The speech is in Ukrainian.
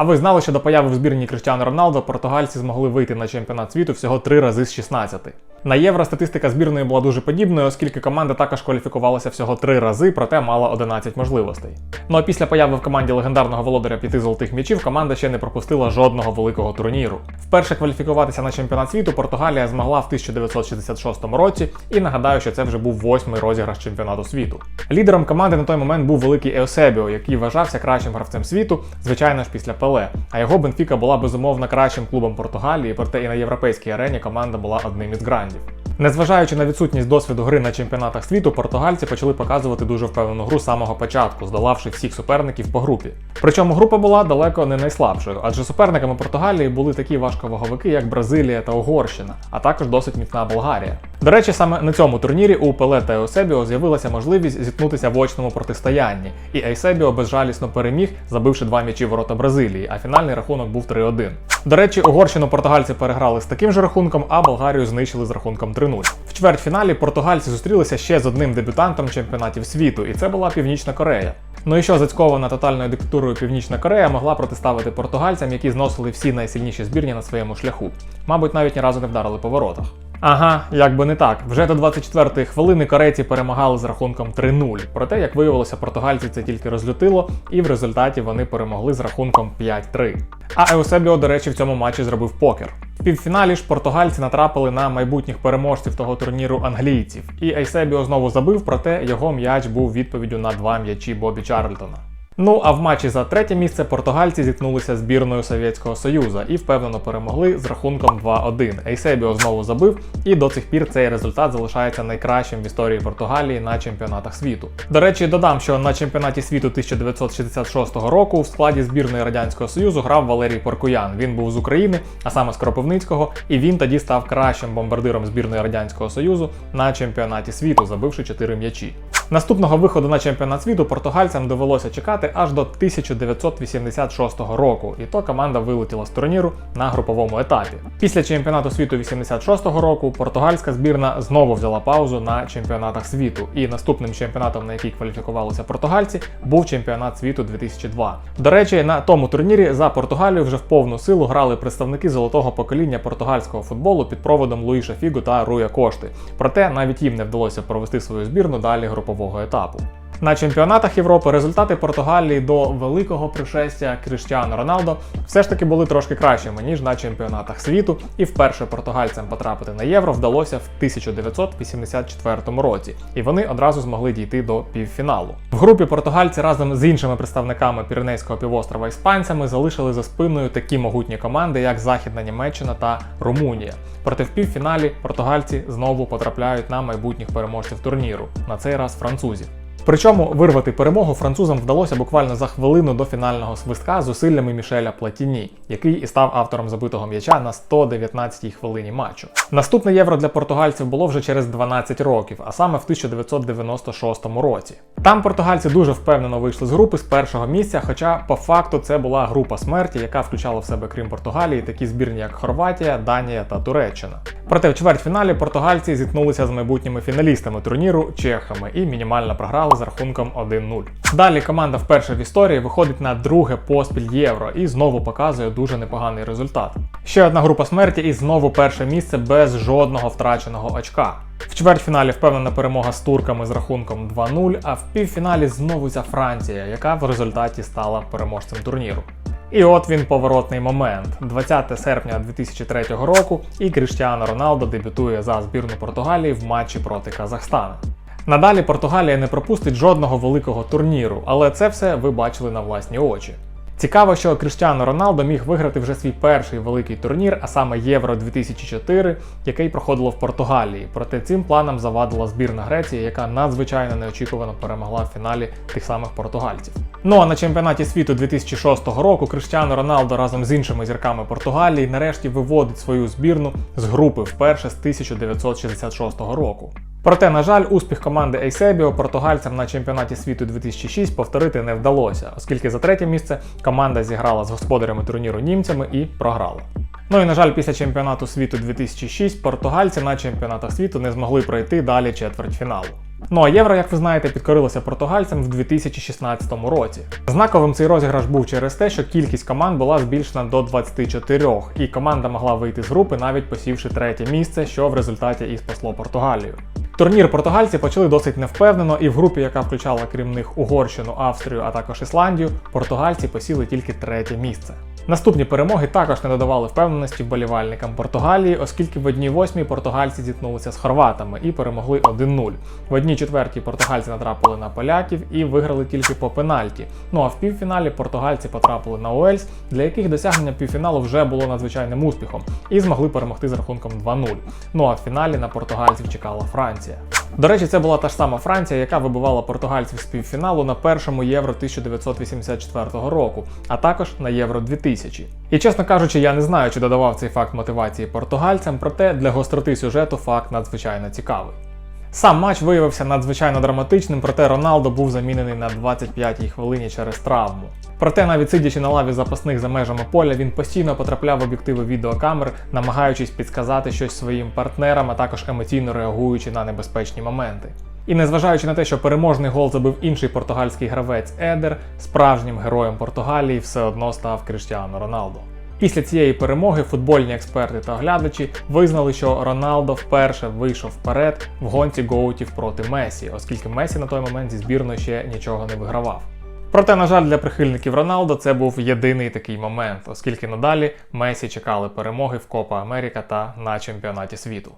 А ви знали, що до появи в збірні Криштіану Роналдо португальці змогли вийти на чемпіонат світу всього три рази з 16. На євро статистика збірної була дуже подібною, оскільки команда також кваліфікувалася всього три рази, проте мала 11 можливостей. Ну а після появи в команді легендарного володаря п'яти золотих м'ячів команда ще не пропустила жодного великого турніру. Вперше кваліфікуватися на чемпіонат світу Португалія змогла в 1966 році, і нагадаю, що це вже був восьмий розіграш чемпіонату світу. Лідером команди на той момент був великий Еосебіо, який вважався кращим гравцем світу, звичайно ж після Пеле. А його Бенфіка була безумовно кращим клубом Португалії, проте і на європейській арені команда була одним із грандів. Незважаючи на відсутність досвіду гри на чемпіонатах світу, португальці почали показувати дуже впевнену гру з самого початку, здолавши всіх суперників по групі. Причому група була далеко не найслабшою, адже суперниками Португалії були такі важковаговики, як Бразилія та Угорщина, а також досить міцна Болгарія. До речі, саме на цьому турнірі у Пеле та Еусебіо з'явилася можливість зіткнутися в очному протистоянні, і Ейсебіо безжалісно переміг, забивши два м'ячі ворота Бразилії, а фінальний рахунок був 3-1. До речі, Угорщину португальці переграли з таким же рахунком, а Болгарію знищили з рахунком 3-0. В чвертьфіналі португальці зустрілися ще з одним дебютантом чемпіонатів світу, і це була Північна Корея. Ну і що зацькована тотальною диктатурою Північна Корея могла протиставити португальцям, які зносили всі найсильніші збірні на своєму шляху. Мабуть, навіть ні разу не вдарили по воротах. Ага, як би не так. Вже до 24-ї хвилини корейці перемагали з рахунком 3-0. Проте, як виявилося, португальці це тільки розлютило, і в результаті вони перемогли з рахунком 5-3. А Еусебіо, до речі, в цьому матчі зробив покер. В півфіналі ж португальці натрапили на майбутніх переможців того турніру англійців. І Ейсебіо знову забив, проте його м'яч був відповіддю на два м'ячі Бобі Чарльтона. Ну а в матчі за третє місце португальці зіткнулися збірною Совєтського Союзу і впевнено перемогли з рахунком 2-1. Ейсебіо знову забив, і до цих пір цей результат залишається найкращим в історії Португалії на чемпіонатах світу. До речі, додам, що на чемпіонаті світу 1966 року в складі збірної радянського союзу грав Валерій Поркуян. Він був з України, а саме з Кропивницького, і він тоді став кращим бомбардиром збірної радянського союзу на чемпіонаті світу, забивши 4 м'ячі. Наступного виходу на чемпіонат світу португальцям довелося чекати аж до 1986 року, і то команда вилетіла з турніру на груповому етапі. Після чемпіонату світу 86-го року португальська збірна знову взяла паузу на чемпіонатах світу. І наступним чемпіонатом, на який кваліфікувалися португальці, був чемпіонат світу 2002. До речі, на тому турнірі за Португалію вже в повну силу грали представники золотого покоління португальського футболу під проводом Луїша Фігу та Руя Кошти. Проте навіть їм не вдалося провести свою збірну далі групового етапу. На чемпіонатах Європи результати Португалії до великого пришестя Кріштіану Роналдо все ж таки були трошки кращими ніж на чемпіонатах світу, і вперше португальцям потрапити на євро вдалося в 1984 році, і вони одразу змогли дійти до півфіналу. В групі португальці разом з іншими представниками Піренейського півострова іспанцями залишили за спиною такі могутні команди, як Західна Німеччина та Румунія. Проте в півфіналі португальці знову потрапляють на майбутніх переможців турніру, на цей раз французів. Причому вирвати перемогу французам вдалося буквально за хвилину до фінального свистка зусиллями Мішеля Платіні, який і став автором забитого м'яча на 119-й хвилині матчу. Наступне євро для португальців було вже через 12 років, а саме в 1996 році. Там португальці дуже впевнено вийшли з групи з першого місця, хоча по факту це була група смерті, яка включала в себе крім Португалії такі збірні, як Хорватія, Данія та Туреччина. Проте в чвертьфіналі португальці зіткнулися з майбутніми фіналістами турніру чехами і мінімально програли з рахунком 1-0. Далі команда вперше в історії виходить на друге поспіль євро і знову показує дуже непоганий результат. Ще одна група смерті і знову перше місце без жодного втраченого очка. В чвертьфіналі впевнена перемога з турками з рахунком 2-0, а в півфіналі знову ця Франція, яка в результаті стала переможцем турніру. І от він поворотний момент. 20 серпня 2003 року, і Кріштіано Роналдо дебютує за збірну Португалії в матчі проти Казахстану. Надалі Португалія не пропустить жодного великого турніру, але це все ви бачили на власні очі. Цікаво, що Кріштіано Роналдо міг виграти вже свій перший великий турнір, а саме Євро 2004, який проходило в Португалії. Проте цим планам завадила збірна Греції, яка надзвичайно неочікувано перемогла в фіналі тих самих португальців. Ну а на чемпіонаті світу 2006 року Криштіано Роналдо разом з іншими зірками Португалії нарешті виводить свою збірну з групи вперше з 1966 року. Проте, на жаль, успіх команди Ейсебіо португальцям на чемпіонаті світу 2006 повторити не вдалося, оскільки за третє місце команда зіграла з господарями турніру німцями і програла. Ну і на жаль, після чемпіонату світу 2006 португальці на чемпіонатах світу не змогли пройти далі четвертьфіналу. Ну а євро, як ви знаєте, підкорилося португальцям в 2016 році. Знаковим цей розіграш був через те, що кількість команд була збільшена до 24, і команда могла вийти з групи, навіть посівши третє місце, що в результаті і спасло Португалію. Турнір португальці почали досить невпевнено, і в групі, яка включала крім них Угорщину, Австрію, а також Ісландію, португальці посіли тільки третє місце. Наступні перемоги також не додавали впевненості вболівальникам Португалії, оскільки в одній восьмій португальці зіткнулися з хорватами і перемогли 1-0. В одній четвертій португальці натрапили на поляків і виграли тільки по пенальті. Ну а в півфіналі португальці потрапили на Уельс, для яких досягнення півфіналу вже було надзвичайним успіхом, і змогли перемогти з рахунком 2-0. Ну а в фіналі на португальців чекала Франція. До речі, це була та ж сама Франція, яка вибивала португальців з півфіналу на першому Євро 1984 року, а також на Євро 2000. І чесно кажучи, я не знаю, чи додавав цей факт мотивації португальцям, проте для гостроти сюжету факт надзвичайно цікавий. Сам матч виявився надзвичайно драматичним, проте Роналдо був замінений на 25-й хвилині через травму. Проте, навіть сидячи на лаві запасних за межами поля, він постійно потрапляв в об'єктиви відеокамер, намагаючись підсказати щось своїм партнерам, а також емоційно реагуючи на небезпечні моменти. І незважаючи на те, що переможний гол забив інший португальський гравець Едер, справжнім героєм Португалії все одно став Кріштіано Роналдо. Після цієї перемоги футбольні експерти та оглядачі визнали, що Роналдо вперше вийшов вперед в гонці гоутів проти Месі, оскільки Месі на той момент зі збірною ще нічого не вигравав. Проте, на жаль, для прихильників Роналдо це був єдиний такий момент, оскільки надалі Месі чекали перемоги в Копа Америка та на чемпіонаті світу.